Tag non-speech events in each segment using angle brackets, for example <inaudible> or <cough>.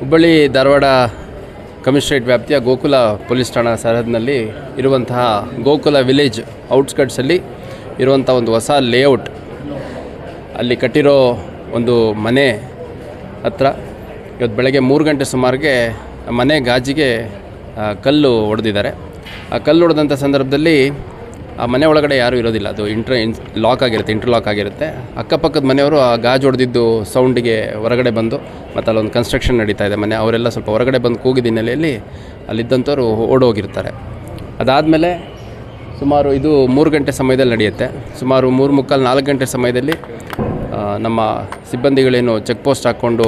Hubballi Dharwad commissionerate ವ್ಯಾಪ್ತಿಯ Gokula police ಠಾಣಾ ಸರಹದ್ನಲ್ಲಿ ಇರುವಂತಹ ಗೋಕುಲ ವಿಲೇಜ್ ಔಟ್ಸ್ಕಟ್ಸಲ್ಲಿ ಇರುವಂಥ ಒಂದು ಹೊಸ ಲೇಔಟ್. ಅಲ್ಲಿ ಕಟ್ಟಿರೋ ಒಂದು ಮನೆ ಹತ್ರ ಇವತ್ತು ಬೆಳಗ್ಗೆ ಮೂರು ಗಂಟೆ ಸುಮಾರಿಗೆ ಮನೆ ಗಾಜಿಗೆ ಕಲ್ಲು ಹೊಡೆದಿದ್ದಾರೆ ಆ ಕಲ್ಲು ಹೊಡೆದಂಥ ಸಂದರ್ಭದಲ್ಲಿ ಆ ಮನೆ ಒಳಗಡೆ ಯಾರೂ ಇರೋದಿಲ್ಲ. ಅದು ಇಂಟ್ರ ಇನ್ ಲಾಕ್ ಆಗಿರುತ್ತೆ ಇಂಟರ್ಲಾಕ್ ಆಗಿರುತ್ತೆ. ಅಕ್ಕಪಕ್ಕದ ಮನೆಯವರು ಆ ಗಾಜು ಹೊಡೆದಿದ್ದು ಸೌಂಡಿಗೆ ಹೊರಗಡೆ ಬಂದು ಮತ್ತು ಅಲ್ಲೊಂದು ಕನ್ಸ್ಟ್ರಕ್ಷನ್ ನಡೀತಾ ಇದೆ ಮನೆ. ಅವರೆಲ್ಲ ಸ್ವಲ್ಪ ಹೊರಗಡೆ ಬಂದು ಕೂಗಿದ ಹಿನ್ನೆಲೆಯಲ್ಲಿ ಅಲ್ಲಿದ್ದಂಥವ್ರು ಓಡೋಗಿರ್ತಾರೆ ಅದಾದಮೇಲೆ ಸುಮಾರು ಇದು ಮೂರು ಗಂಟೆ ಸಮಯದಲ್ಲಿ ನಡೆಯುತ್ತೆ. ಸುಮಾರು ಮೂರು ಮುಕ್ಕಾಲು ನಾಲ್ಕು ಗಂಟೆ ಸಮಯದಲ್ಲಿ ನಮ್ಮ ಸಿಬ್ಬಂದಿಗಳೇನು ಚೆಕ್ ಪೋಸ್ಟ್ ಹಾಕ್ಕೊಂಡು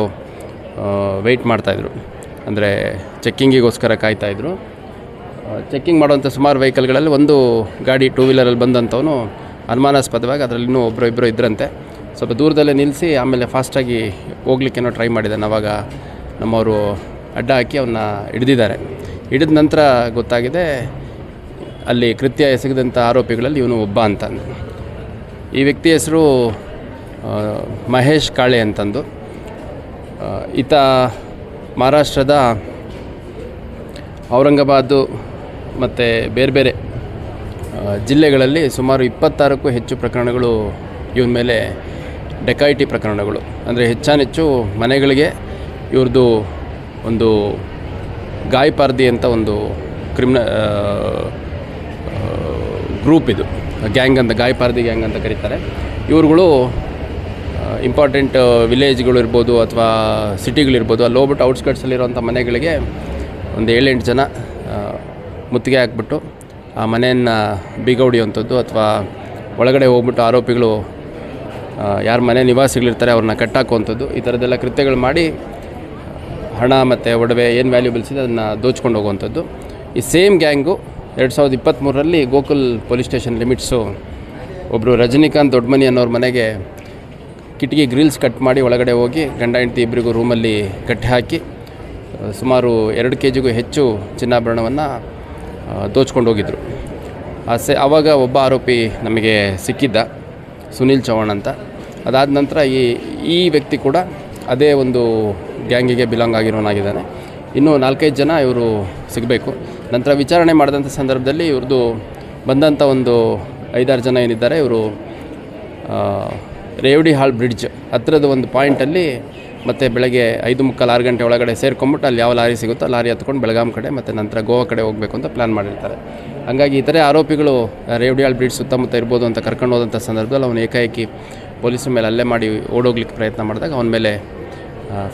ವೆಯ್ಟ್ ಮಾಡ್ತಾಯಿದ್ರು ಅಂದರೆ ಚೆಕ್ಕಿಂಗಿಗೋಸ್ಕರ ಕಾಯ್ತಾಯಿದ್ರು ಚೆಕ್ಕಿಂಗ್ ಮಾಡುವಂಥ ಸುಮಾರು ವೆಹಿಕಲ್ಗಳಲ್ಲಿ ಒಂದು ಗಾಡಿ ಟೂ ವೀಲರಲ್ಲಿ ಬಂದಂಥವನು ಅನುಮಾನಾಸ್ಪದವಾಗಿ ಅದರಲ್ಲಿ ಇನ್ನೂ ಒಬ್ಬರು ಇಬ್ಬರು ಇದ್ದರಂತೆ ಸ್ವಲ್ಪ ದೂರದಲ್ಲೇ ನಿಲ್ಲಿಸಿ ಆಮೇಲೆ ಫಾಸ್ಟಾಗಿ ಹೋಗ್ಲಿಕ್ಕೇನೋ ಟ್ರೈ ಮಾಡಿದ್ದಾನೆ ಅವಾಗ ನಮ್ಮವರು ಅಡ್ಡ ಹಾಕಿ ಅವನ್ನ ಹಿಡಿದಿದ್ದಾರೆ. ಹಿಡಿದ ನಂತರ ಗೊತ್ತಾಗಿದೆ, ಅಲ್ಲಿ ಕೃತ್ಯ ಎಸಗಿದಂಥ ಆರೋಪಿಗಳಲ್ಲಿ ಇವನು ಒಬ್ಬ ಅಂತಂದು. ಈ ವ್ಯಕ್ತಿ ಹೆಸರು ಮಹೇಶ್ ಕಾಳೆ ಅಂತಂದು. ಈತ ಮಹಾರಾಷ್ಟ್ರದ ಔರಂಗಾಬಾದು ಮತ್ತು ಬೇರೆ ಬೇರೆ ಜಿಲ್ಲೆಗಳಲ್ಲಿ ಸುಮಾರು ಇಪ್ಪತ್ತಾರಕ್ಕೂ ಹೆಚ್ಚು ಪ್ರಕರಣಗಳು ಇವನ ಮೇಲೆ ಡೆಕಾಯಿಟಿ ಪ್ರಕರಣಗಳು. ಅಂದರೆ ಹೆಚ್ಚಾನೆಚ್ಚು ಮನೆಗಳಿಗೆ ಇವ್ರದ್ದು ಒಂದು ಗಾಯಪಾರ್ದಿ ಅಂತ ಒಂದು ಕ್ರಿಮಿನ ಗ್ರೂಪ್ ಇದು. ಗ್ಯಾಂಗ್ ಅಂತ ಗಾಯಪಾರ್ದಿ ಗ್ಯಾಂಗ್ ಅಂತ ಕರೀತಾರೆ. ಇವ್ರುಗಳು ಇಂಪಾರ್ಟೆಂಟ್ ವಿಲೇಜ್ಗಳು ಇರ್ಬೋದು ಅಥವಾ ಸಿಟಿಗಳಿರ್ಬೋದು, ಅಲ್ಲಿ ಹೋಗ್ಬಿಟ್ಟು ಔಟ್ಸ್ಕಟ್ಸಲ್ಲಿರುವಂಥ ಮನೆಗಳಿಗೆ ಒಂದು ಏಳೆಂಟು ಜನ ಮುತ್ತಿಗೆ ಹಾಕ್ಬಿಟ್ಟು ಆ ಮನೆಯನ್ನು ಬೀಗ ಹೊಡಿಯುವಂಥದ್ದು ಅಥವಾ ಒಳಗಡೆ ಹೋಗ್ಬಿಟ್ಟು ಆರೋಪಿಗಳು ಯಾರ ಮನೆ ನಿವಾಸಿಗಳಿರ್ತಾರೆ ಅವ್ರನ್ನ ಕಟ್ಟಾಕುವಂಥದ್ದು, ಈ ಥರದ್ದೆಲ್ಲ ಕೃತ್ಯಗಳು ಮಾಡಿ, ಹಣ ಮತ್ತು ಒಡವೆ ಏನು ವ್ಯಾಲ್ಯೂಬಲ್ಸ್ ಇದೆ ಅದನ್ನು ದೋಚ್ಕೊಂಡು ಹೋಗುವಂಥದ್ದು. ಈ ಸೇಮ್ ಗ್ಯಾಂಗು ಎರಡು ಸಾವಿರದ ಇಪ್ಪತ್ತ್ಮೂರರಲ್ಲಿ ಗೋಕುಲ್ ಪೊಲೀಸ್ ಸ್ಟೇಷನ್ ಲಿಮಿಟ್ಸು ಒಬ್ಬರು ರಜನಿಕಾಂತ್ ದೊಡ್ಡಮನಿ ಅನ್ನೋರ ಮನೆಗೆ ಕಿಟಕಿ ಗ್ರಿಲ್ಸ್ ಕಟ್ ಮಾಡಿ ಒಳಗಡೆ ಹೋಗಿ ಗಂಡ, ಹೆಂಡತಿ ಇಬ್ಬರಿಗೂ ರೂಮಲ್ಲಿ ಕಟ್ಟಿ ಹಾಕಿ ಸುಮಾರು ಎರಡು ಕೆ ಜಿಗೂ ಹೆಚ್ಚು ಚಿನ್ನಾಭರಣವನ್ನು ದೋಚ್ಕೊಂಡು ಹೋಗಿದ್ರು. ಆ, ಸೆ ಆವಾಗ ಒಬ್ಬ ಆರೋಪಿ ನಮಗೆ ಸಿಕ್ಕಿದ್ದ, ಸುನೀಲ್ ಚೌಹಾಣ್ ಅಂತ. ಅದಾದ ನಂತರ ಈ ಈ ವ್ಯಕ್ತಿ ಕೂಡ ಅದೇ ಒಂದು ಗ್ಯಾಂಗಿಗೆ ಬಿಲಾಂಗ್ ಆಗಿರೋನಾಗಿದ್ದಾನೆ ಇನ್ನೂ ನಾಲ್ಕೈದು ಜನ ಇವರು ಸಿಗಬೇಕು. ನಂತರ ವಿಚಾರಣೆ ಮಾಡಿದಂಥ ಸಂದರ್ಭದಲ್ಲಿ ಇವ್ರದ್ದು ಬಂದಂಥ ಒಂದು ಐದಾರು ಜನ ಏನಿದ್ದಾರೆ, ಇವರು ರೇವಡಿ ಹಾಲ್ ಬ್ರಿಡ್ಜ್ ಹತ್ತಿರದ ಒಂದು ಪಾಯಿಂಟಲ್ಲಿ ಮತ್ತು ಬೆಳಗ್ಗೆ ಐದು ಮುಕ್ಕಾಲು ಆರು ಗಂಟೆ ಒಳಗಡೆ ಸೇರ್ಕೊಂಬಿಟ್ಟು ಅಲ್ಲಿ ಯಾವ ಲಾರಿ ಸಿಗುತ್ತೋ ಲಾರಿ ಹತ್ಕೊಂಡು ಬೆಳಗಾಂ ಕಡೆ ಮತ್ತು ನಂತರ ಗೋವಾ ಕಡೆ ಹೋಗಬೇಕು ಅಂತ ಪ್ಲ್ಯಾನ್ ಮಾಡಿರ್ತಾರೆ. ಹಾಗಾಗಿ ಇತರೆ ಆರೋಪಿಗಳು ರೇವಡಿಯಾಳ್ ಬ್ರಿಡ್ಜ್ ಸುತ್ತಮುತ್ತ ಇರ್ಬೋದು ಅಂತ ಕರ್ಕೊಂಡು ಹೋದಂಥ ಸಂದರ್ಭದಲ್ಲಿ ಅವನು ಏಕಾಏಕಿ ಪೊಲೀಸ್ ಮೇಲೆ ಅಲ್ಲೇ ಮಾಡಿ ಓಡೋಗ್ಲಿಕ್ಕೆ ಪ್ರಯತ್ನ ಮಾಡಿದಾಗ ಅವನ ಮೇಲೆ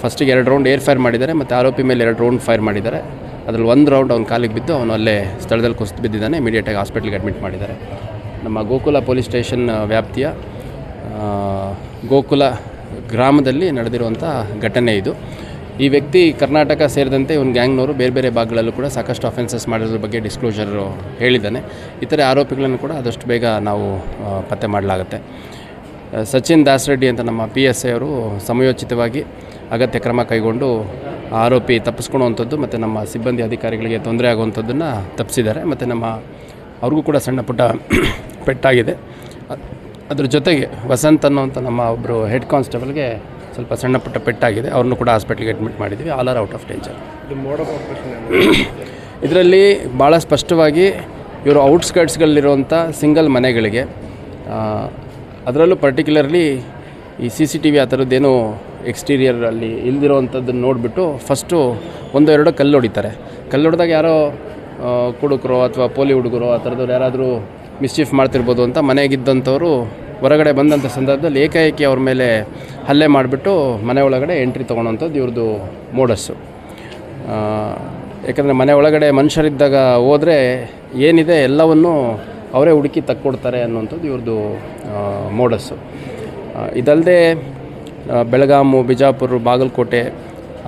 ಫಸ್ಟಿಗೆ ಎರಡು ರೌಂಡ್ ಏರ್ ಫೈರ್ ಮಾಡಿದ್ದಾರೆ ಮತ್ತು ಆರೋಪಿ ಮೇಲೆ ಎರಡು ರೌಂಡ್ ಫೈರ್ ಮಾಡಿದ್ದಾರೆ. ಅದರಲ್ಲಿ ಒಂದು ರೌಂಡ್ ಅವ್ನ ಕಾಲಿಗೆ ಬಿದ್ದು ಅವನು ಅಲ್ಲೇ ಸ್ಥಳದಲ್ಲಿ ಕುಸಿದು ಬಿದ್ದಿದ್ದಾನೆ ಇಮಿಡಿಯೇಟಾಗಿ ಹಾಸ್ಪಿಟ್ಲಿಗೆ ಅಡ್ಮಿಟ್ ಮಾಡಿದ್ದಾರೆ. ನಮ್ಮ ಗೋಕುಲ ಪೊಲೀಸ್ ಸ್ಟೇಷನ್ ವ್ಯಾಪ್ತಿಯ ಗೋಕುಲ ಗ್ರಾಮದಲ್ಲಿ ನಡೆದಿರುವಂಥ ಘಟನೆ ಇದು. ಈ ವ್ಯಕ್ತಿ ಕರ್ನಾಟಕ ಸೇರಿದಂತೆ ಇವನು ಗ್ಯಾಂಗ್ನವರು ಬೇರೆ ಬೇರೆ ಭಾಗಗಳಲ್ಲೂ ಕೂಡ ಸಾಕಷ್ಟು ಅಫೆನ್ಸಸ್ ಮಾಡಿರೋದ್ರ ಬಗ್ಗೆ ಡಿಸ್ಕ್ಲೋಜರ್ ಹೇಳಿದ್ದಾನೆ. ಇತರೆ ಆರೋಪಿಗಳನ್ನು ಕೂಡ ಆದಷ್ಟು ಬೇಗ ನಾವು ಪತ್ತೆ ಮಾಡಲಾಗುತ್ತೆ. ಸಚಿನ್ ದಾಸ್ ರೆಡ್ಡಿ ಅಂತ ನಮ್ಮ ಪಿ ಎಸ್ ಐ ಅವರು ಸಮಯೋಚಿತವಾಗಿ ಅಗತ್ಯ ಕ್ರಮ ಕೈಗೊಂಡು ಆರೋಪಿ ತಪ್ಪಿಸ್ಕೊಳ್ಳುವಂಥದ್ದು ಮತ್ತು ನಮ್ಮ ಸಿಬ್ಬಂದಿ ಅಧಿಕಾರಿಗಳಿಗೆ ತೊಂದರೆ ಆಗುವಂಥದ್ದನ್ನು ತಪ್ಪಿಸಿದ್ದಾರೆ ಮತ್ತು ನಮ್ಮ ಅವ್ರಿಗೂ ಕೂಡ ಸಣ್ಣ ಪುಟ್ಟ <clears throat> ಪೆಟ್ಟಾಗಿದೆ. ಅದ್ರ ಜೊತೆಗೆ ವಸಂತ್ ಅನ್ನೋಂಥ ನಮ್ಮ ಒಬ್ಬರು ಹೆಡ್ ಕಾನ್ಸ್ಟೇಬಲ್ಗೆ ಸ್ವಲ್ಪ ಸಣ್ಣ ಪುಟ್ಟ ಪೆಟ್ಟಾಗಿದೆ. ಅವ್ರನ್ನೂ ಕೂಡ ಹಾಸ್ಪಿಟ್ಲಿಗೆ ಅಡ್ಮಿಟ್ ಮಾಡಿದ್ದೀವಿ all are out of danger ಇದರಲ್ಲಿ ಭಾಳ ಸ್ಪಷ್ಟವಾಗಿ ಇವರು ಔಟ್ಸ್ಕರ್ಟ್ಸ್ಗಳಲ್ಲಿರುವಂಥ ಸಿಂಗಲ್ ಮನೆಗಳಿಗೆ ಅದರಲ್ಲೂ ಪರ್ಟಿಕ್ಯುಲರ್ಲಿ ಈ ಸಿ ಸಿ ಟಿ ವಿ ಆ ಥರದ್ದೇನು ಎಕ್ಸ್ಟೀರಿಯರಲ್ಲಿ ಇಲ್ದಿರೋವಂಥದ್ದನ್ನು ನೋಡಿಬಿಟ್ಟು ಫಸ್ಟು ಒಂದು ಎರಡು ಕಲ್ಲು ಹೊಡಿತಾರೆ. ಕಲ್ಲು ಹೊಡೆದಾಗ ಯಾರೋ ಕುಡುಕರು ಅಥವಾ ಪೋಲಿ ಹುಡುಗರು ಆ ಥರದವ್ರು ಯಾರಾದರೂ ಮಿಸ್ಚೀಫ್ ಮಾಡ್ತಿರ್ಬೋದು ಅಂತ ಮನೆಗಿದ್ದಂಥವರು ಹೊರಗಡೆ ಬಂದಂಥ ಸಂದರ್ಭದಲ್ಲಿ ಏಕಾಏಕಿ ಅವ್ರ ಮೇಲೆ ಹಲ್ಲೆ ಮಾಡಿಬಿಟ್ಟು ಮನೆ ಒಳಗಡೆ ಎಂಟ್ರಿ ತೊಗೊಳೋಂಥದ್ದು ಇವ್ರದ್ದು ಮೋಡಸ್ಸು. ಯಾಕಂದರೆ ಮನೆ ಒಳಗಡೆ ಮನುಷ್ಯರಿದ್ದಾಗ ಹೋದರೆ ಏನಿದೆ ಎಲ್ಲವನ್ನು ಅವರೇ ಹುಡುಕಿ ತಕ್ಕೊಡ್ತಾರೆ ಅನ್ನುವಂಥದ್ದು ಇವ್ರದ್ದು ಮೋಡಸ್ಸು. ಇದಲ್ಲದೆ ಬೆಳಗಾಮು ಬಿಜಾಪುರ, ಬಾಗಲಕೋಟೆ,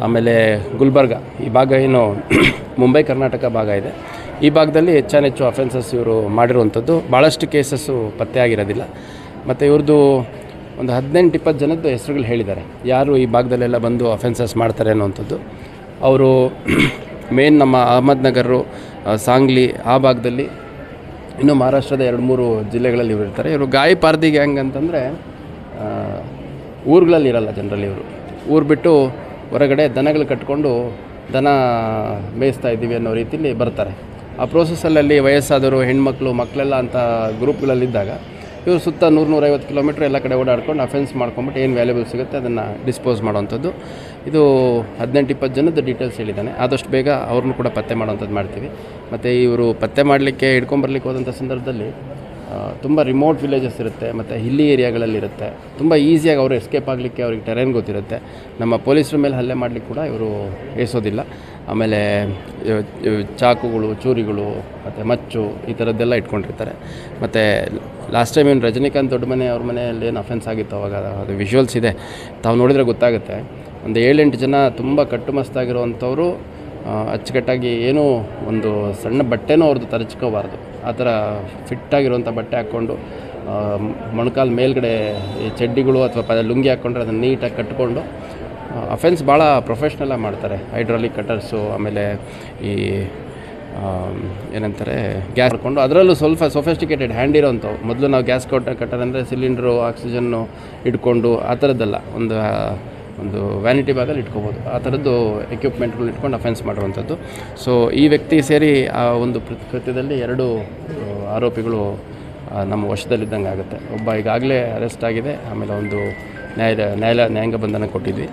ಆಮೇಲೆ ಗುಲ್ಬರ್ಗ ಈ ಭಾಗ ಏನು <clears throat> ಮುಂಬೈ, ಕರ್ನಾಟಕ ಭಾಗ ಇದೆ. ಈ ಭಾಗದಲ್ಲಿ ಹೆಚ್ಚಾನೆಚ್ಚು ಅಫೆನ್ಸಸ್ ಇವರು ಮಾಡಿರುವಂಥದ್ದು. ಭಾಳಷ್ಟು ಕೇಸಸ್ಸು ಪತ್ತೆ ಆಗಿರೋದಿಲ್ಲ. ಮತ್ತು ಇವ್ರದ್ದು ಒಂದು ಹದಿನೆಂಟು ಇಪ್ಪತ್ತು ಜನದ್ದು ಹೆಸರುಗಳು ಹೇಳಿದ್ದಾರೆ. ಯಾರು ಈ ಭಾಗದಲ್ಲೆಲ್ಲ ಬಂದು ಅಫೆನ್ಸಸ್ ಮಾಡ್ತಾರೆ ಅನ್ನೋವಂಥದ್ದು. ಅವರು <clears throat> ಮೇನ್ ನಮ್ಮ ಅಹಮದ್ನಗರು ಆ, ಸಾಂಗ್ಲಿ ಆ ಭಾಗದಲ್ಲಿ ಇನ್ನು ಮಹಾರಾಷ್ಟ್ರದ ಎರಡು ಮೂರು ಜಿಲ್ಲೆಗಳಲ್ಲಿ ಇವರು ಇರ್ತಾರೆ. ಇವರು ಗಾಯ ಪಾರ್ದಿ ಗ್ಯಾಂಗ್ ಅಂತಂದರೆ ಊರುಗಳಲ್ಲಿ ಇರಲ್ಲ ಜನರಲ್ಲಿ ಇವರು. ಊರು ಬಿಟ್ಟು ಹೊರಗಡೆ ದನಗಳು ಕಟ್ಕೊಂಡು ದನ ಮೇಯಿಸ್ತಾ ಇದ್ದೀವಿ ಅನ್ನೋ ರೀತಿಯಲ್ಲಿ ಬರ್ತಾರೆ. ಆ ಪ್ರೋಸೆಸ್ಸಲ್ಲಿ ವಯಸ್ಸಾದವರು, ಹೆಣ್ಮಕ್ಳು ಮಕ್ಕಳೆಲ್ಲ ಅಂತ ಗ್ರೂಪ್ಗಳಲ್ಲಿದ್ದಾಗ ಇವರು ಸುತ್ತ ನೂರು ನೂರೈವತ್ತು ಕಿಲೋಮೀಟ್ರ್ ಎಲ್ಲ ಕಡೆ ಓಡಾಡ್ಕೊಂಡು ಅಫೆನ್ಸ್ ಮಾಡ್ಕೊಂಬಿಟ್ಟು ಏನು ವ್ಯಾಲ್ಯೂಬಲ್ ಸಿಗುತ್ತೆ ಅದನ್ನು ಡಿಸ್ಪೋಸ್ ಮಾಡುವಂಥದ್ದು. ಇದು ಹದಿನೆಂಟು, ಇಪ್ಪತ್ತು ಜನದ ಡೀಟೇಲ್ಸ್ ಹೇಳಿದ್ದಾನೆ. ಆದಷ್ಟು ಬೇಗ ಅವ್ರನ್ನೂ ಕೂಡ ಪತ್ತೆ ಮಾಡೋವಂಥದ್ದು ಮಾಡ್ತೀವಿ. ಮತ್ತು ಇವರು ಪತ್ತೆ ಮಾಡಲಿಕ್ಕೆ ಹಿಡ್ಕೊಂಬರ್ಲಿಕ್ಕೆ ಹೋದಂಥ ಸಂದರ್ಭದಲ್ಲಿ ತುಂಬ ರಿಮೋಟ್ ವಿಲೇಜಸ್ ಇರುತ್ತೆ, ಮತ್ತು ಹಿಲ್ಲಿ ಏರಿಯಾಗಳಲ್ಲಿರುತ್ತೆ ತುಂಬ ಈಸಿಯಾಗಿ ಅವರು ಎಸ್ಕೇಪ್ ಆಗಲಿಕ್ಕೆ ಅವ್ರಿಗೆ ಟೆರೇನ್ ಗೊತ್ತಿರುತ್ತೆ. ನಮ್ಮ ಪೊಲೀಸರ ಮೇಲೆ ಹಲ್ಲೆ ಮಾಡಲಿಕ್ಕೆ ಕೂಡ ಇವರು ಏಸೋದಿಲ್ಲ ಆಮೇಲೆ ಚಾಕುಗಳು, ಚೂರಿಗಳು, ಮತ್ತು ಮಚ್ಚು ಈ ಥರದ್ದೆಲ್ಲ ಇಟ್ಕೊಂಡಿರ್ತಾರೆ. ಮತ್ತು ಲಾಸ್ಟ್ ಟೈಮ್ ಏನು ರಜನಿಕಾಂತ್ ದೊಡ್ಡ ಮನೆ, ಅವ್ರ ಮನೆಯಲ್ಲಿ ಏನು ಅಫೆನ್ಸ್ ಆಗಿತ್ತು ಅವಾಗ ಅದು ವಿಜುವಲ್ಸ್ ಇದೆ. ತಾವು ನೋಡಿದರೆ ಗೊತ್ತಾಗುತ್ತೆ. ಒಂದು ಏಳೆಂಟು ಜನ ತುಂಬ ಕಟ್ಟುಮಸ್ತಾಗಿರುವಂಥವ್ರು ಅಚ್ಚುಕಟ್ಟಾಗಿ ಏನೂ ಒಂದು ಸಣ್ಣ ಬಟ್ಟೆನೂ ಅವ್ರದ್ದು ತರಚ್ಕೋಬಾರ್ದು. ಆ ಥರ ಫಿಟ್ಟಾಗಿರುವಂಥ ಬಟ್ಟೆ ಹಾಕ್ಕೊಂಡು ಮೊಣಕಾಲು ಮೇಲ್ಗಡೆ ಚಡ್ಡಿಗಳು ಅಥವಾ ಲುಂಗಿ ಹಾಕ್ಕೊಂಡ್ರೆ ಅದನ್ನು ನೀಟಾಗಿ ಕಟ್ಕೊಂಡು ಅಫೆನ್ಸ್ ಭಾಳ ಪ್ರೊಫೆಷ್ನಲಾಗಿ ಮಾಡ್ತಾರೆ. ಹೈಡ್ರಾಲಿಕ್ ಕಟರ್ಸು ಆಮೇಲೆ ಈ ಏನಂತಾರೆ ಗ್ಯಾಸ್ ಹಾಕ್ಕೊಂಡು ಅದರಲ್ಲೂ ಸ್ವಲ್ಪ ಸೊಫೆಸ್ಟಿಕೇಟೆಡ್ ಹ್ಯಾಂಡ್ ಇರೋಂಥವು. ಮೊದಲು ನಾವು ಗ್ಯಾಸ್ ಕೊಟ್ಟ ಕಟ್ಟರ್ ಅಂದರೆ ಸಿಲಿಂಡ್ರು ಆಕ್ಸಿಜನ್ನು ಇಟ್ಕೊಂಡು ಆ ಥರದ್ದಲ್ಲ ಒಂದು ಒಂದು ವ್ಯಾನಿಟಿ ಬ್ಯಾಗಲ್ಲಿ ಇಟ್ಕೋಬೋದು. ಆ ಥರದ್ದು ಎಕ್ವಿಪ್ಮೆಂಟ್ಗಳು ಇಟ್ಕೊಂಡು ಅಫೆನ್ಸ್ ಮಾಡುವಂಥದ್ದು. ಸೊ ಈ ವ್ಯಕ್ತಿ ಸೇರಿ ಆ ಒಂದು ಕೃತ್ಯದಲ್ಲಿ ಎರಡು, ಆರೋಪಿಗಳು ನಮ್ಮ ವಶದಲ್ಲಿದ್ದಂಗೆ ಆಗುತ್ತೆ ಒಬ್ಬ ಈಗಾಗಲೇ ಅರೆಸ್ಟ್ ಆಗಿದೆ, ಆಮೇಲೆ ಒಂದು ನ್ಯಾಯ ನ್ಯಾಯಾಲಯ ನ್ಯಾಯಾಂಗ ಬಂಧನ ಕೊಟ್ಟಿದ್ವಿ.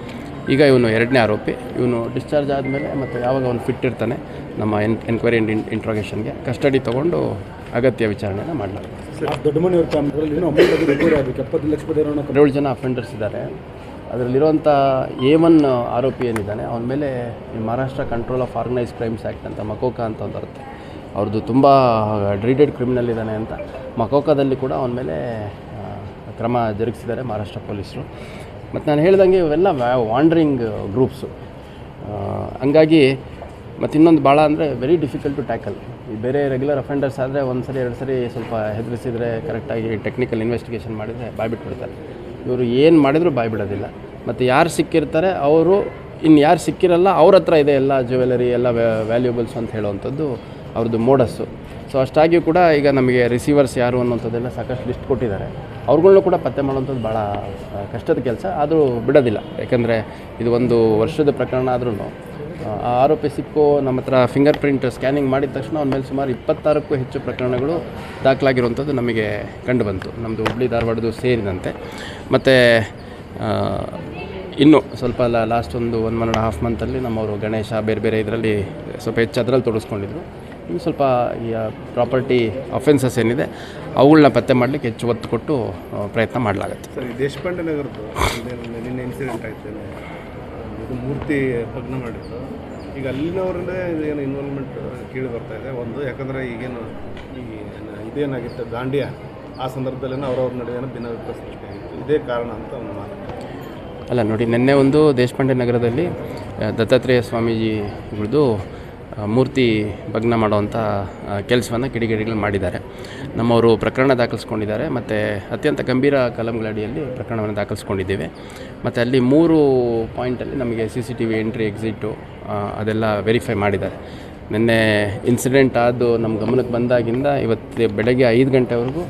ಈಗ ಇವನು ಎರಡನೇ ಆರೋಪಿ. ಇವನು ಡಿಸ್ಚಾರ್ಜ್ ಆದಮೇಲೆ ಮತ್ತು ಯಾವಾಗ ಅವನು ಫಿಟ್ ಇರ್ತಾನೆ ನಮ್ಮ ಎನ್ ಎನ್ಕ್ವೈರಿ ಇನ್ ಇಂಟ್ರೋಗೇಷನ್ಗೆ ಕಸ್ಟಡಿ ತೊಗೊಂಡು ಅಗತ್ಯ ವಿಚಾರಣೆಯನ್ನು ಮಾಡಲಾಗುತ್ತೆ ಏಳು ಜನ ಅಫೆಂಡರ್ಸ್ ಇದ್ದಾರೆ ಅದರಲ್ಲಿರುವಂಥ ಎ ಒನ್ ಆರೋಪಿ ಏನಿದ್ದಾನೆ ಅವನ ಮೇಲೆ ಈ Maharashtra control of organise crimes act ಅಂತ ಮಕೋಕಾ ಅಂತ ಒಂದು ಬರುತ್ತೆ. ಅವ್ರದ್ದು ತುಂಬ ಡ್ರೀಡೆಡ್ ಕ್ರಿಮಿನಲ್ ಇದ್ದಾನೆ ಅಂತ ಮಕೋಕದಲ್ಲಿ ಕೂಡ ಅವನ ಮೇಲೆ ಕ್ರಮ ಜರುಗಿಸಿದ್ದಾರೆ ಮಹಾರಾಷ್ಟ್ರ ಪೊಲೀಸರು. ಮತ್ತು ನಾನು ಹೇಳ್ದಂಗೆ ಇವೆಲ್ಲ ವಾಂಡ್ರಿಂಗ್ ಗ್ರೂಪ್ಸು ಹಂಗಾಗಿ ಮತ್ತು ಇನ್ನೊಂದು ಭಾಳ ಅಂದರೆ ವೆರಿ ಡಿಫಿಕಲ್ಟ್ ಟು ಟ್ಯಾಕಲ್ ಈ ಬೇರೆ ರೆಗ್ಯುಲರ್ ಅಫೆಂಡರ್ಸ್ ಆದರೆ ಒಂದು ಸರಿ ಎರಡು ಸರಿ ಸ್ವಲ್ಪ ಹೆದರಿಸಿದರೆ ಕರೆಕ್ಟಾಗಿ ಟೆಕ್ನಿಕಲ್ ಇನ್ವೆಸ್ಟಿಗೇಷನ್ ಮಾಡಿದರೆ ಬಾಯ್ಬಿಟ್ಬಿಡ್ತಾರೆ ಇವರು ಏನು ಮಾಡಿದರೂ ಬಾಯ್ ಬಿಡೋದಿಲ್ಲ. ಮತ್ತು ಯಾರು ಸಿಕ್ಕಿರ್ತಾರೆ ಅವರು ಇನ್ನು ಯಾರು ಸಿಕ್ಕಿರಲ್ಲ ಅವ್ರ ಹತ್ರ ಇದೆ ಎಲ್ಲ ಜ್ಯುವೆಲರಿ ಎಲ್ಲ ವ್ಯಾಲ್ಯೂಬಲ್ಸ್ ಅಂತ ಹೇಳುವಂಥದ್ದು ಅವ್ರದ್ದು ಮೋಡಸ್ಸು ಸೊ ಅಷ್ಟಾಗಿಯೂ ಕೂಡ ಈಗ ನಮಗೆ ರಿಸೀವರ್ಸ್ ಯಾರು ಅನ್ನೋಂಥದ್ದೆಲ್ಲ ಸಾಕಷ್ಟು ಲಿಸ್ಟ್ ಕೊಟ್ಟಿದ್ದಾರೆ. ಅವ್ರುಗಳನ್ನೂ ಕೂಡ ಪತ್ತೆ ಮಾಡುವಂಥದ್ದು ಭಾಳ ಕಷ್ಟದ ಕೆಲಸ, ಆದರೂ ಬಿಡೋದಿಲ್ಲ. ಯಾಕಂದರೆ ಇದು ಒಂದು ವರ್ಷದ ಪ್ರಕರಣ ಆದ್ರೂ ಆರೋಪಿ ಸಿಕ್ಕು ನಮ್ಮ ಹತ್ರ ಫಿಂಗರ್ ಪ್ರಿಂಟ್ ಸ್ಕ್ಯಾನಿಂಗ್ ಮಾಡಿದ ತಕ್ಷಣ ಅವನ ಮೇಲೆ ಸುಮಾರು ಇಪ್ಪತ್ತಾರಕ್ಕೂ ಹೆಚ್ಚು ಪ್ರಕರಣಗಳು ದಾಖಲಾಗಿರುವಂಥದ್ದು ನಮಗೆ ಕಂಡುಬಂತು ನಮ್ಮದು ಹುಬ್ಳಿ ಧಾರವಾಡದು ಸೇರಿದಂತೆ. ಮತ್ತು ಇನ್ನೂ ಸ್ವಲ್ಪ ಲಾಸ್ಟ್ ಒಂದು ಒನ್ ಒನ್ ಆ್ಯಂಡ್ ಹಾಫ್ ಮಂತಲ್ಲಿ ನಮ್ಮವರು ಗಣೇಶ ಬೇರೆ ಬೇರೆ ಇದರಲ್ಲಿ ಸ್ವಲ್ಪ ಹೆಚ್ಚು ಅದರಲ್ಲಿ ತೊಡಗಿಸ್ಕೊಂಡಿದ್ರು ಇನ್ನು ಸ್ವಲ್ಪ ಈ ಪ್ರಾಪರ್ಟಿ ಅಫೆನ್ಸಸ್ ಏನಿದೆ ಅವುಗಳನ್ನ ಪತ್ತೆ ಮಾಡಲಿಕ್ಕೆ ಹೆಚ್ಚು ಒತ್ತು ಕೊಟ್ಟು ಪ್ರಯತ್ನ ಮಾಡಲಾಗುತ್ತೆ. ಸರ್ ದೇಶಪಾಂಡೆ ನಗರದ್ದು ನಿನ್ನೆ- ನಿನ್ನೆ ಇನ್ಸಿಡೆಂಟ್ ಆಯ್ತು ಇದು ಮೂರ್ತಿ ಭಗ್ನ ಮಾಡಿದ್ದು. ಈಗ ಅಲ್ಲಿನವರನ್ನೇ ಏನು ಇನ್ವಾಲ್ವ್ಮೆಂಟ್ ಕೇಳಿ ಬರ್ತಾ ಇದೆ. ಒಂದು ಯಾಕಂದರೆ ಈಗೇನು ಈ ಇದೇನಾಗಿತ್ತು ದಾಂಡಿಯ ಆ ಸಂದರ್ಭದಲ್ಲೇ ಅವ್ರವ್ರ ನಡುವೆ ಏನೋ ಭಿನ್ನಾಭಿಪ್ರಾಯ ಸೃಷ್ಟಿಯಾಗಿತ್ತು ಇದೇ ಕಾರಣ ಅಂತ ಒಂದು ಮಾತು. ಅಲ್ಲ ನೋಡಿ ನಿನ್ನೆ ಒಂದು ದೇಶಪಾಂಡೆ ನಗರದಲ್ಲಿ ದತ್ತಾತ್ರೇಯ ಸ್ವಾಮೀಜಿಗಳದ್ದು ಆ, ಮೂರ್ತಿ ಭಗ್ನ ಮಾಡುವಂಥ ಕೆಲಸವನ್ನು ಕಿಡಿಗೇಡಿಗಳು ಮಾಡಿದ್ದಾರೆ. ನಮ್ಮವರು ಪ್ರಕರಣ ದಾಖಲಿಸ್ಕೊಂಡಿದ್ದಾರೆ, ಮತ್ತು ಅತ್ಯಂತ ಗಂಭೀರ ಕಲಂಗಳಡಿಯಲ್ಲಿ ಪ್ರಕರಣವನ್ನು ದಾಖಲಿಸ್ಕೊಂಡಿದ್ದೇವೆ. ಮತ್ತು ಅಲ್ಲಿ ಮೂರು ಪಾಯಿಂಟಲ್ಲಿ ನಮಗೆ C C T V entry exit ಅದೆಲ್ಲ ವೆರಿಫೈ ಮಾಡಿದ್ದಾರೆ. ನಿನ್ನೆ ಇನ್ಸಿಡೆಂಟ್ ಆದ್ದು ನಮ್ಮ ಗಮನಕ್ಕೆ ಬಂದಾಗಿಂದ ಇವತ್ತು ಬೆಳಗ್ಗೆ ಐದು ಗಂಟೆವರೆಗೂ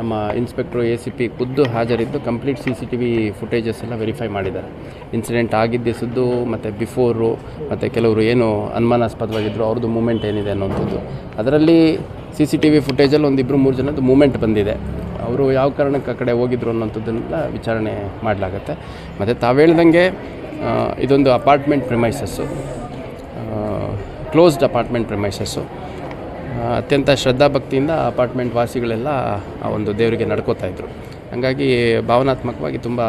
ನಮ್ಮ ಇನ್ಸ್ಪೆಕ್ಟ್ರು ಎ ಸಿ ಪಿ ಖುದ್ದು ಹಾಜರಿದ್ದು complete C C T V footages ಎಲ್ಲ ವೆರಿಫೈ ಮಾಡಿದ್ದಾರೆ. ಇನ್ಸಿಡೆಂಟ್ ಆಗಿದ್ದಿಸಿದ್ದು ಮತ್ತು ಬಿಫೋರು, ಮತ್ತು ಕೆಲವರು ಏನು ಅನುಮಾನಾಸ್ಪದವಾಗಿದ್ದರು ಅವ್ರದ್ದು ಮೂಮೆಂಟ್ ಏನಿದೆ ಅನ್ನೋಂಥದ್ದು. ಅದರಲ್ಲಿ ಸಿ ಸಿ ಟಿ ವಿ ಫುಟೇಜಲ್ಲಿ ಒಂದಿಬ್ಬರು ಮೂರು ಜನದ್ದು ಮೂಮೆಂಟ್ ಬಂದಿದೆ. ಅವರು ಯಾವ ಕಾರಣಕ್ಕೆ ಆ ಕಡೆ ಹೋಗಿದ್ರು ಅನ್ನೋಂಥದ್ದನ್ನೆಲ್ಲ ವಿಚಾರಣೆ ಮಾಡಲಾಗತ್ತೆ. ಮತ್ತು ತಾವು ಹೇಳ್ದಂಗೆ ಇದೊಂದು apartment premises closed apartment premises ಅತ್ಯಂತ ಶ್ರದ್ಧಾಭಕ್ತಿಯಿಂದ ಅಪಾರ್ಟ್ಮೆಂಟ್ ವಾಸಿಗಳೆಲ್ಲ ಆ ಒಂದು ದೇವರಿಗೆ ನಡ್ಕೋತಾ ಇದ್ದರು ಹಾಗಾಗಿ ಭಾವನಾತ್ಮಕವಾಗಿ ತುಂಬ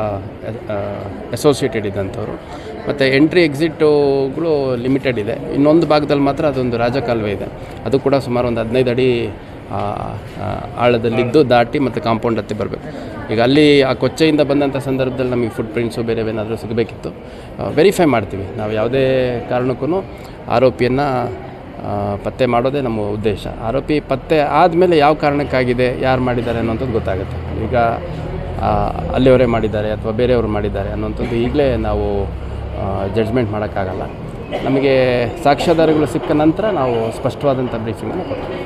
ಅಸೋಸಿಯೇಟೆಡ್ ಇದ್ದಂಥವ್ರು. ಮತ್ತು ಎಂಟ್ರಿ ಎಕ್ಸಿಟುಗಳು ಲಿಮಿಟೆಡ್ ಇದೆ. ಇನ್ನೊಂದು ಭಾಗದಲ್ಲಿ ಮಾತ್ರ ಅದೊಂದು ರಾಜಕಾಲುವೆ ಇದೆ. ಅದು ಕೂಡ ಸುಮಾರು ಒಂದು ಹದಿನೈದು ಅಡಿ ಆಳದಲ್ಲಿದ್ದು ದಾಟಿ ಮತ್ತು ಕಾಂಪೌಂಡ್ ಹತ್ತಿ ಬರಬೇಕು. ಈಗ ಅಲ್ಲಿ ಆ ಕೊಚ್ಚೆಯಿಂದ ಬಂದಂಥ ಸಂದರ್ಭದಲ್ಲಿ ನಮಗೆ ಫುಡ್ ಪ್ರಿಂಟ್ಸು ಬೇರೆ ಏನಾದರೂ ಸಿಗಬೇಕಿತ್ತು. ವೆರಿಫೈ ಮಾಡ್ತೀವಿ. ನಾವು ಯಾವುದೇ ಕಾರಣಕ್ಕೂ ಆರೋಪಿಯನ್ನು ಪತ್ತೆ ಮಾಡೋದೇ ನಮ್ಮ ಉದ್ದೇಶ. ಆರೋಪಿ ಪತ್ತೆ ಆದಮೇಲೆ ಯಾವ ಕಾರಣಕ್ಕಾಗಿದೆ, ಯಾರು ಮಾಡಿದ್ದಾರೆ ಅನ್ನೋಂಥದ್ದು ಗೊತ್ತಾಗುತ್ತೆ. ಈಗ ಅಲ್ಲಿಯವರೇ ಮಾಡಿದ್ದಾರೆ ಅಥವಾ ಬೇರೆಯವರು ಮಾಡಿದ್ದಾರೆ ಅನ್ನೋಂಥದ್ದು ಈಗಲೇ ನಾವು ಜಡ್ಜ್ಮೆಂಟ್ ಮಾಡೋಕ್ಕಾಗಲ್ಲ. ನಮಗೆ ಸಾಕ್ಷ್ಯಾಧಾರಗಳು ಸಿಕ್ಕ ನಂತರ ನಾವು ಸ್ಪಷ್ಟವಾದಂಥ ಬ್ರೀಫಿಂಗನ್ನು ಕೊಡ್ತೀವಿ.